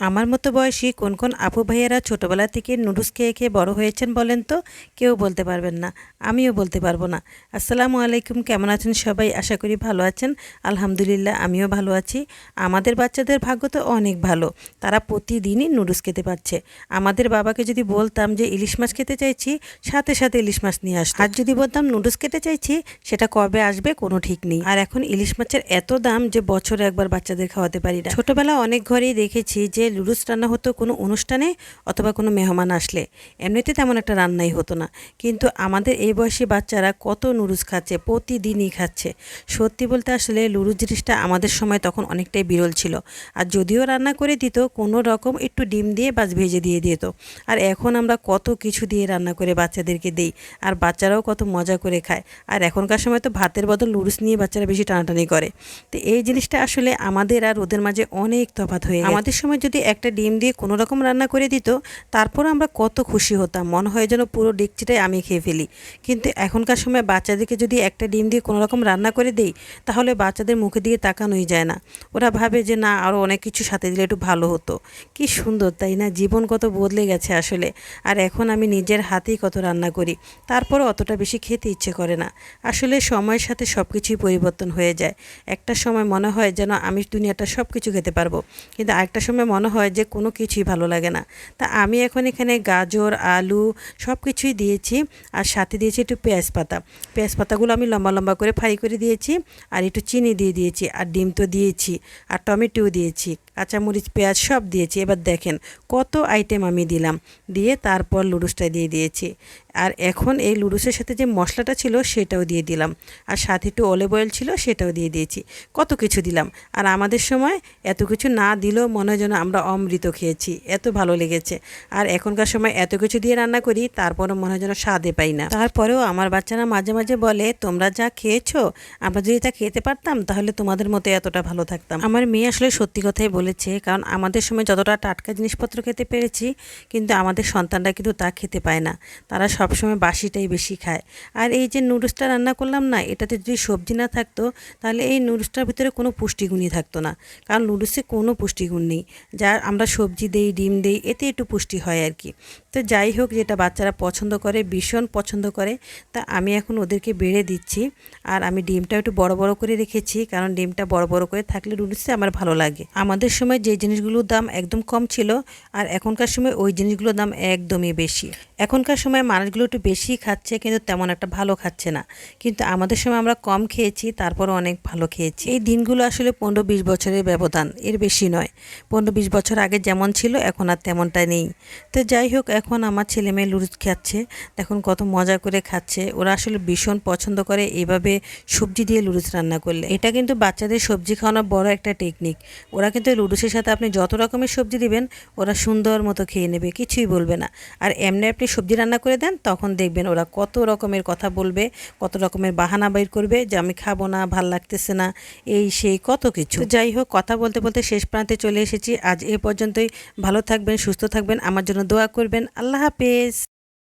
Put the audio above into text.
আমার মতো বয়সী কোন কোন আপু ভাইয়েরা ছোটোবেলা থেকে নুডলস খেয়ে খেয়ে বড় হয়েছেন বলেন তো? কেউ বলতে পারবেন না। আমিও বলতে পারব না। আসসালামু আলাইকুম, কেমন আছেন সবাই? আশা করি ভালো আছেন। আলহামদুলিল্লাহ, আমিও ভালো আছি। আমাদের বাচ্চাদের ভাগ্য তো অনেক ভালো। তারা প্রতিদিনই নুডলস খেতে পারছে। আমাদের বাবাকে যদি বলতাম যে ইলিশ মাছ খেতে চাইছি, সাথে সাথে ইলিশ মাছ নিয়ে আসতো। আর যদি বলতাম নুডলস খেতে চাইছি, সেটা কবে আসবে কোনো ঠিক নেই। আর এখন ইলিশ মাছের এত দাম যে বছরে একবার বাচ্চাদের খাওয়াতে পারি না। ছোটবেলা অনেক ঘরেই দেখেছি যে লুডুস রান্না হতো কোনো অনুষ্ঠানে অথবা কোনো মেহমান আসলে। এমনিতে তেমন একটা রান্নাই হতো না। কিন্তু আমাদের এই বয়সী বাচ্চারা কত নুডলস খাচ্ছে, প্রতিদিনই খাচ্ছে। সত্যি বলতে আসলে লুডুস জিনিসটা আমাদের সময় তখন অনেকটাই বিরল ছিল। আর যদিও রান্না করে দিত, কোনো রকম একটু ডিম দিয়ে বাস ভেজে দিয়ে দিত। আর এখন আমরা কত কিছু দিয়ে রান্না করে বাচ্চাদেরকে দিই। আর বাচ্চারাও কত মজা করে খায়। আর এখনকার সময় তো ভাতের বদল লুডুস নিয়ে বাচ্চারা বেশি টানাটানি করে। তো এই জিনিসটা আসলে আমাদের আর ওদের মাঝে অনেক তফাৎ হয়ে আমাদের সময় যদি একটা ডিম দিয়ে কোনো রকম রান্না করে দিত, তারপর আমরা কত খুশি হতাম। মনে হয় যেন পুরো ডেকচিটাই আমি খেয়ে ফেলি। কিন্তু এখনকার সময় বাচ্চাদেরকে যদি একটা ডিম দিয়ে কোনো রকম রান্না করে দেই, তাহলে বাচ্চাদের মুখে দিয়ে তাকানোই যায় না। ওরা ভাবে যে, না আরও অনেক কিছু সাথে দিলে একটু ভালো হতো। কি সুন্দর, তাই না? জীবন কত বদলে গেছে আসলে। আর এখন আমি নিজের হাতেই কত রান্না করি, তারপরও অতটা বেশি খেতে ইচ্ছে করে না। আসলে সময়ের সাথে সব কিছুই পরিবর্তন হয়ে যায়। একটা সময় মনে হয় যেন আমি দুনিয়াটা সব কিছু খেতে পারব, কিন্তু আরেকটা সময় মনে হয় যে কোনো কিছুই ভালো লাগে না। তা আমি এখন এখানে গাজর, আলু সব কিছুই দিয়েছি আর সাথে দিয়েছি একটু পেঁয়াজ পাতা। পেঁয়াজ পাতাগুলো আমি লম্বা লম্বা করে ফ্রাই করে দিয়েছি আর একটু চিনি দিয়ে দিয়েছি আর ডিম তো দিয়েছি আর টমেটোও দিয়েছি। কাঁচামরিচ, পেঁয়াজ সব দিয়েছি। এবার দেখেন কত আইটেম আমি দিলাম। দিয়ে তারপর লুডুসটা দিয়ে দিয়েছি। আর এখন এই লুডুসের সাথে যে মশলাটা ছিল সেটাও দিয়ে দিলাম। আর সাথে একটু অলিভ অয়েল ছিল সেটাও দিয়ে দিয়েছি। কত কিছু দিলাম। আর আমাদের সময় এত কিছু না দিলেও মনে হয় যেন আমরা অমৃত খেয়েছি। এত ভালো লেগেছে। আর এখনকার সময় এত কিছু দিয়ে রান্না করি, তারপরও মনে হয় যেন স্বাদে পাই না। তারপরেও আমার বাচ্চারা মাঝে মাঝে বলে, তোমরা যা খেয়েছো, আমরা যদি তা খেতে পারতাম, তাহলে তোমাদের মতো এতটা ভালো থাকতাম। আমার মেয়ে আসলে সত্যি কথাই বলেছে, কারণ আমাদের সময় যতটা টাটকা জিনিসপত্র খেতে পেরেছি, কিন্তু আমাদের সন্তানরা কিন্তু তা খেতে পায় না। তারা সবসময় বাসিটাই বেশি খায়। আর এই যে নুডলসটা রান্না করলাম না, এটাতে যদি সবজি না থাকতো, তাহলে এই নুডলসটার ভিতরে কোনো পুষ্টিগুণই থাকতো না। কারণ নুডলসে কোনো পুষ্টিগুণ নেই। যা আমরা সবজি দেই, ডিম দেই, এতে একটু পুষ্টি হয় আর কি। তো যাই হোক, যেটা বাচ্চারা পছন্দ করে, ভীষণ পছন্দ করে, তা আমি এখন ওদেরকে বেড়ে দিচ্ছি। আর আমি ডিমটা একটু বড় বড় করে রেখেছি, কারণ ডিমটা বড় বড় করে থাকলে নুডলসে আমার ভালো লাগে। আমাদের সময় যে জিনিসগুলোর দাম একদম কম ছিল আর এখনকার সময় ওই জিনিসগুলোর দাম একদমই বেশি। এখনকার সময় মানুষগুলো একটু বেশি খাচ্ছে কিন্তু তেমন একটা ভালো খাচ্ছে না। কিন্তু আমাদের সময় আমরা কম খেয়েছি, তারপরও অনেক ভালো খেয়েছি। এই দিনগুলো আসলে পনেরো বিশ বছরের ব্যবধান, এর বেশি নয়। পনেরো বিশ বছর আগে যেমন ছিল, এখন আর তেমনটা নেই। তো যাই হোক, এখন আমার ছেলে মেয়ে লুডুস খাচ্ছে এখন কত মজা করে খাচ্ছে। ওরা আসলে ভীষণ পছন্দ করে এইভাবে সবজি দিয়ে লুডুস রান্না করলে। এটা কিন্তু বাচ্চাদের সবজি খাওয়ানোর বড় একটা টেকনিক ওরা কিন্তু লুডুসের সাথে আপনি যত রকমের সবজি দিবেন, ওরা সুন্দর মতো খেয়ে নেবে, কিছুই বলবে না। আর এমনি আপনি সবজি রান্না করে দেন, তখন দেখবেন ওরা কত রকমের কথা বলবে, কত রকমের বাহানা বাইর করবে যে আমি খাব না, ভালো লাগতেছে না, এই সেই কত কিছু। যাই হোক, কথা বলতে বলতে শেষ প্রান্তে চলে এসেছি। আজ এ পর্যন্তই। ভালো থাকবেন, সুস্থ থাকবেন। আমার জন্য দোয়া করবেন। আল্লাহ হাফেজ।